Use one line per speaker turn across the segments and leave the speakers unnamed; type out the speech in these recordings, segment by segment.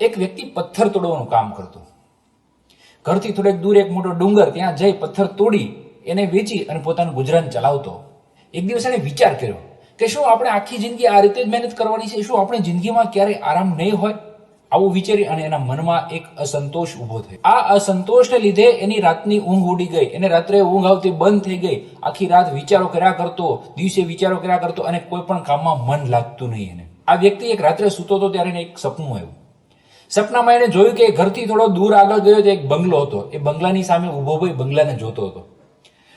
એક વ્યક્તિ પથ્થર તોડવાનું કામ કરતો. ઘરથી થોડેક દૂર એક મોટો ડુંગર, ત્યાં જઈ પથ્થર તોડી એને વેચી અને પોતાનું ગુજરાન ચલાવતો. એક દિવસ એને વિચાર કર્યો કે શું આપણે આખી જિંદગી આ રીતે જ મહેનત કરવાની છે? શું આપણે જિંદગીમાં ક્યારેય આરામ નહીં હોય? આવું વિચારી અને એના મનમાં એક અસંતોષ ઊભો થયો. આ અસંતોષને લીધે એની રાતની ઊંઘ ઉડી ગઈ. એને રાત્રે ઊંઘ આવતી બંધ થઈ ગઈ. આખી રાત વિચારો કર્યા કરતો, દિવસે વિચારો કર્યા કરતો અને કોઈ પણ કામમાં મન લાગતું નહીં એને. આ વ્યક્તિ એક રાત્રે સૂતો હતો ત્યારે એક સપનું આવ્યું. સપનામાં એને જોયું કે એ ઘરથી થોડો દૂર આગળ ગયો તો એક બંગલો હતો. એ બંગલાની સામે ઊભો ભાઈ બંગલાને જોતો હતો.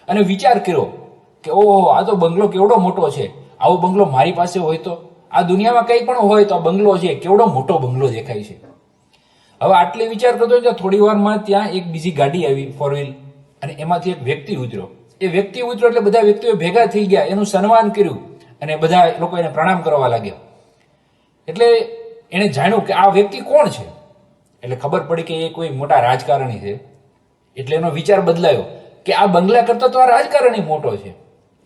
અને વિચાર કર્યો કે, ઓહો, આ તો બંગલો કેવડો મોટો છે. આવો બંગલો મારી પાસે હોય તો? આ દુનિયામાં કંઈ પણ હોય તો આ બંગલો છે. કેવડો મોટો બંગલો દેખાય છે. હવે આટલે વિચાર કરતો કે થોડી વારમાં ત્યાં એક બીજી ગાડી આવી ફોર વ્હીલ અને એમાંથી એક વ્યક્તિ ઉતર્યો. એ વ્યક્તિ ઉતર્યો એટલે બધા વ્યક્તિઓ ભેગા થઈ ગયા. એનું સન્માન કર્યું અને બધા લોકો એને પ્રણામ કરવા લાગ્યા. એટલે એણે જાણ્યું કે આ વ્યક્તિ કોણ છે? એટલે ખબર પડી કે એ કોઈ મોટા રાજકારણી છે. એટલે એનો વિચાર બદલાયો કે આ બંગલા કરતા તો આ રાજકારણી મોટો છે.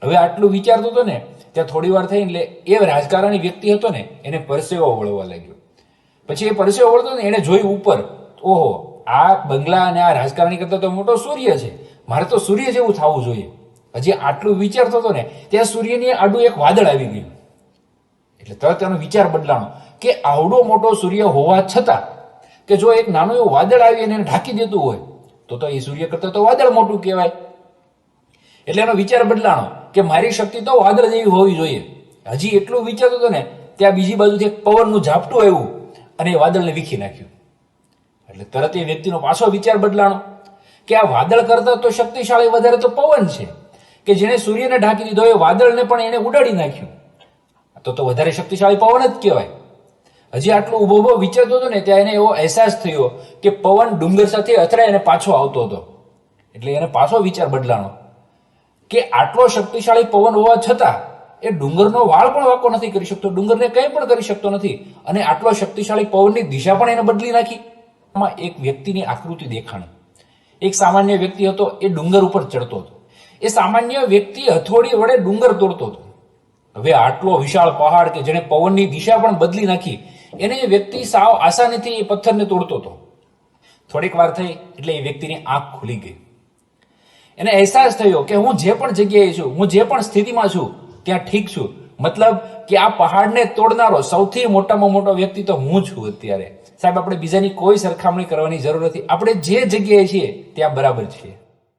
હવે આટલું વિચારતો હતો ને, ત્યાં થોડી વાર થઈ એટલે એ રાજકારણી વ્યક્તિ હતો ને, એને પરસેવો વળવા લાગ્યો. પછી એ પરસેવો વળતો ને, એને જોયું ઉપર, ઓહો, આ બંગલા અને આ રાજકારણી કરતા તો મોટો સૂર્ય છે. મારે તો સૂર્ય જેવું થવું જોઈએ. હજી આટલું વિચારતો હતો ને, ત્યાં સૂર્યની આડું એક વાદળ આવી ગયું. એટલે તરત એનો વિચાર બદલાણો કે આવડો મોટો સૂર્ય હોવા છતાં કે જો એક નાનું એવું વાદળ આવી અને એને ઢાંકી દેતું હોય, તો તો એ સૂર્ય કરતા તો વાદળ મોટું કહેવાય. એટલે એનો વિચાર બદલાણો કે મારી શક્તિ તો વાદળ જેવી હોવી જોઈએ. હજી એટલું વિચારતો હતો ને ત્યાં બીજી બાજુથી એક પવનનું ઝાપટું આવ્યું અને એ વાદળને વીખી નાખ્યું. એટલે તરત એ વ્યક્તિનો પાછો વિચાર બદલાણો કે આ વાદળ કરતા તો શક્તિશાળી વધારે તો પવન છે, કે જેણે સૂર્યને ઢાંકી દીધો એ વાદળને પણ એને ઉડાડી નાખ્યું. તો તો વધારે શક્તિશાળી પવન જ કહેવાય. હજી આટલો ઊભો ઊભો વિચારતો હતો ને, ત્યાં એને એવો અહેસાસ થયો કે પવન ડુંગર સાથે અથડાય અને પાછો આવતો હતો. એટલે એને પાછો વિચાર બદલાણો. કે આટલો શક્તિશાળી પવન હોવા છતાં એ ડુંગરનો વાળ પણ વાંકો નથી કરી શકતો, ડુંગરને કંઈ પણ કરી શકતો નથી. અને આટલો શક્તિશાળી પવનની દિશા પણ એને બદલી નાખી. આમાં એક વ્યક્તિની આકૃતિ દેખાણી. એક સામાન્ય વ્યક્તિ હતો, એ ડુંગર ઉપર ચડતો હતો. એ સામાન્ય વ્યક્તિ હથોડી વડે ડુંગર તોડતો હતો. હવે આટલો વિશાળ પહાડ કે જેણે પવનની દિશા પણ બદલી નાખી, એને એ વ્યક્તિ સાવ આસાનીથી એ પથ્થરને તોડતો હતો. થોડીક વાર થઈ એટલે એ વ્યક્તિની આંખ ખુલી ગઈ. એને અહેસાસ થયો કે હું જે પણ જગ્યાએ છું, હું જે પણ સ્થિતિમાં છું, ત્યાં ઠીક છું. મતલબ કે આ પહાડને તોડનારો સૌથી મોટામાં મોટો વ્યક્તિ તો હું છું અત્યારે. સાહેબ, આપણે બીજાની કોઈ સરખામણી કરવાની જરૂર નથી. આપણે જે જગ્યાએ છીએ, ત્યાં બરાબર છીએ.